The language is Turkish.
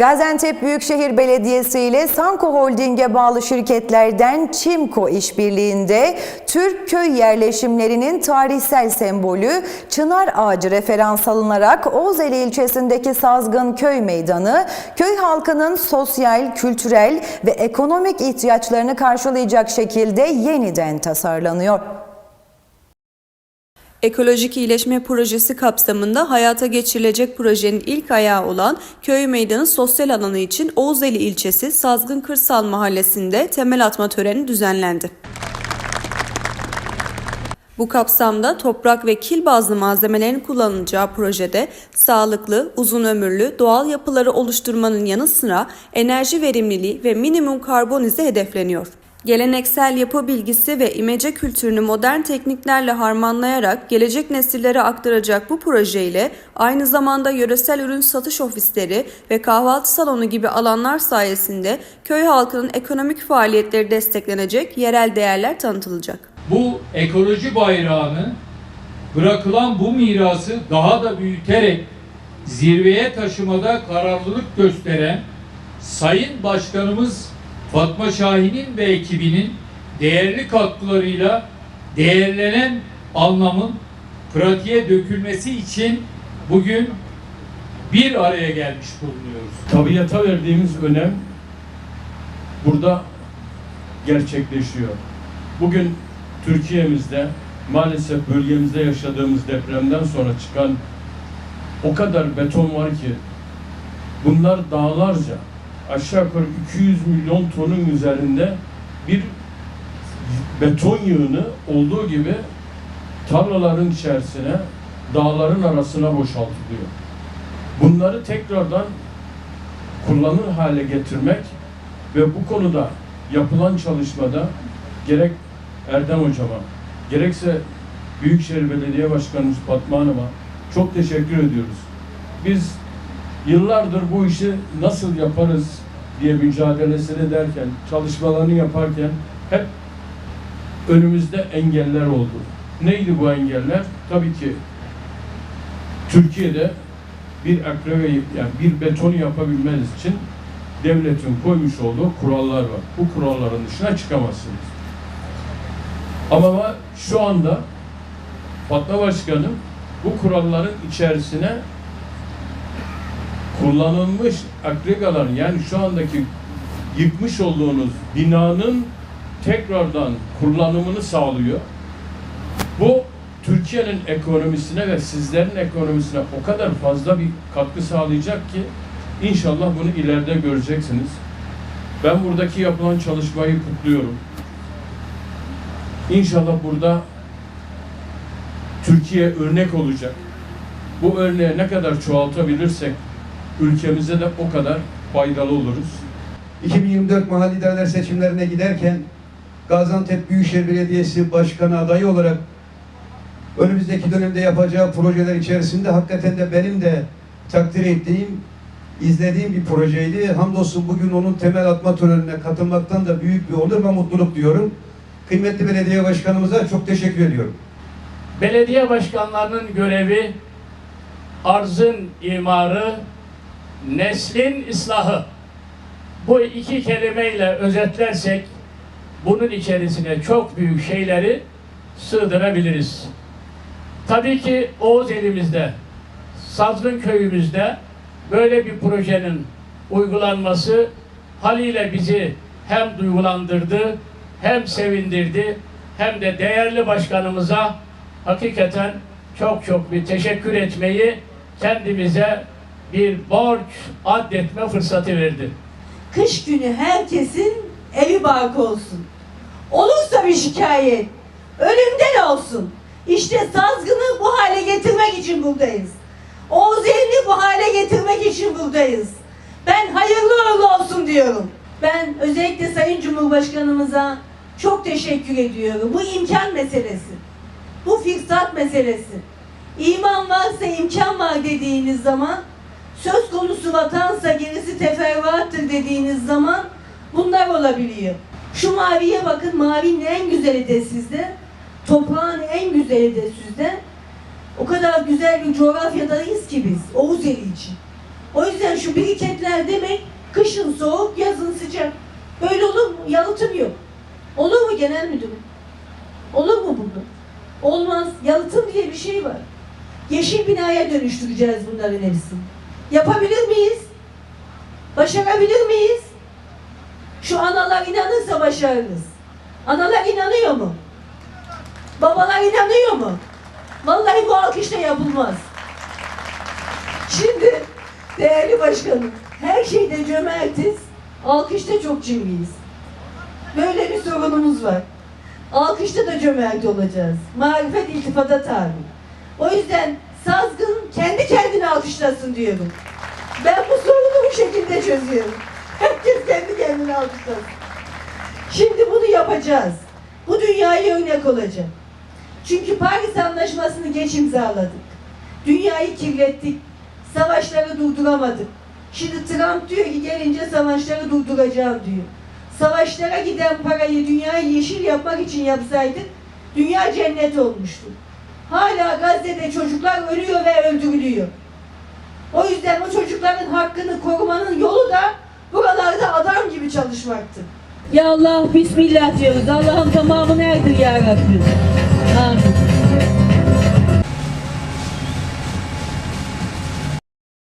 Gaziantep Büyükşehir Belediyesi ile Sanko Holding'e bağlı şirketlerden Çimko işbirliğinde Türk köy yerleşimlerinin tarihsel sembolü Çınar Ağacı referans alınarak Ozeli ilçesindeki Sazgın Köy Meydanı, köy halkının sosyal, kültürel ve ekonomik ihtiyaçlarını karşılayacak şekilde yeniden tasarlanıyor. Ekolojik iyileşme projesi kapsamında hayata geçirilecek projenin ilk ayağı olan Köy Meydanı sosyal alanı için Oğuzeli ilçesi Sazgın Kırsal Mahallesi'nde temel atma töreni düzenlendi. Bu kapsamda toprak ve kil bazlı malzemelerin kullanılacağı projede sağlıklı, uzun ömürlü doğal yapıları oluşturmanın yanı sıra enerji verimliliği ve minimum karbonize hedefleniyor. Geleneksel yapı bilgisi ve imece kültürünü modern tekniklerle harmanlayarak gelecek nesillere aktaracak bu projeyle aynı zamanda yöresel ürün satış ofisleri ve kahvaltı salonu gibi alanlar sayesinde köy halkının ekonomik faaliyetleri desteklenecek, yerel değerler tanıtılacak. bu ekoloji bayrağını bırakılan bu mirası daha da büyüterek zirveye taşımada kararlılık gösteren Sayın Başkanımız Fatma Şahin'in ve ekibinin değerli katkılarıyla değerlenen anlamın pratiğe dökülmesi için bugün bir araya gelmiş bulunuyoruz. tabiata verdiğimiz önem burada gerçekleşiyor. Bugün Türkiye'mizde maalesef bölgemizde yaşadığımız depremden sonra çıkan o kadar beton var ki bunlar dağlarca aşağı yukarı 200 milyon tonun üzerinde bir beton yığını olduğu gibi tarlaların içerisine dağların arasına boşaltılıyor. Bunları tekrardan kullanır hale getirmek ve bu konuda yapılan çalışmada gerek Erdem Hocama, gerekse Büyükşehir Belediye Başkanımız Fatma Hanım'a çok teşekkür ediyoruz. Biz yıllardır bu işi nasıl yaparız diye mücadelesini derken, çalışmalarını yaparken hep önümüzde engeller oldu. Neydi bu engeller? Tabii ki Türkiye'de bir akreve yani bir betonu yapabilmeniz için devletin koymuş olduğu kurallar var. Bu kuralların dışına çıkamazsınız. Ama şu anda Fatma Başkanım bu kuralların içerisine kullanılmış agregaların yani şu andaki yıkmış olduğunuz binanın tekrardan kullanımını sağlıyor. Bu Türkiye'nin ekonomisine ve sizlerin ekonomisine o kadar fazla bir katkı sağlayacak ki inşallah bunu ileride göreceksiniz. Ben buradaki yapılan çalışmayı kutluyorum. İnşallah burada Türkiye örnek olacak. Bu örneği ne kadar çoğaltabilirsek ülkemize de o kadar faydalı oluruz. 2024 mahalli idareler seçimlerine giderken Gaziantep Büyükşehir Belediyesi Başkanı adayı olarak önümüzdeki dönemde yapacağı projeler içerisinde hakikaten de benim de takdir ettiğim, izlediğim bir projeydi. Hamdolsun bugün onun temel atma törenine katılmaktan da büyük bir onur ve mutluluk diyorum. Kıymetli belediye başkanımıza çok teşekkür ediyorum. Belediye başkanlarının görevi arzın imarı, neslin ıslahı. Bu iki kelimeyle özetlersek bunun içerisine çok büyük şeyleri sığdırabiliriz. Tabii ki Oğuz elimizde, Sazgın köyümüzde böyle bir projenin uygulanması haliyle bizi hem duygulandırdı, hem sevindirdi, hem de değerli başkanımıza hakikaten çok çok bir teşekkür etmeyi kendimize bir borç addetme fırsatı verdi. kış günü herkesin evi bark olsun. Olursa bir şikayet, ölümden olsun. İşte Sazgın'ı bu hale getirmek için buradayız. Oğuzeli'ni bu hale getirmek için buradayız. Ben hayırlı uğurlu olsun diyorum. Ben özellikle Sayın Cumhurbaşkanımıza çok teşekkür ediyorum. Bu imkan meselesi. Bu fırsat meselesi. İman varsa imkan var dediğiniz zaman söz konusu vatansa gerisi teferruattır dediğiniz zaman bunlar olabiliyor. Şu maviye bakın, mavinin en güzeli de sizde. Toprağın en güzeli de sizde. O kadar güzel bir coğrafyadayız ki biz, Oğuzeli için. O yüzden şu biriketler demek kışın soğuk, yazın sıcak. Böyle olur mu? Yalıtım yok. Olur mu genel müdürüm? Olur mu bunu? Olmaz. Yalıtım diye bir şey var. Yeşil binaya dönüştüreceğiz bunların hepsini. Yapabilir miyiz? Başarabilir miyiz? Şu analar inanırsa başarırız. Analar inanıyor mu? Babalar inanıyor mu? Vallahi bu alkışla yapılmaz. Şimdi değerli başkanım, her şeyde cömertiz, alkışta çok cimriyiz. Böyle bir sorunumuz var. Alkışta da cömert olacağız. Marifet iltifata tabi. O yüzden Sazgın kendi kendine alkışlasın diyorum. Ben bu sorunu bu şekilde çözüyorum. Herkes kendi kendine alkışlasın. Şimdi bunu yapacağız. Bu dünyaya örnek olacak. Çünkü Paris Anlaşması'nı geç imzaladık. Dünyayı kirlettik. Savaşları durduramadık. Şimdi Trump diyor ki gelince savaşları durduracağım diyor. Savaşlara giden parayı dünyayı yeşil yapmak için yapsaydık dünya cennet olmuştu. Hala Gazze'de çocuklar ölüyor ve öldürülüyor. O yüzden o çocukların hakkını korumanın yolu da buralarda adam gibi çalışmaktır. Ya Allah Bismillah diyoruz. Allah'ın tamamını erdir ya Rabbim. Amin.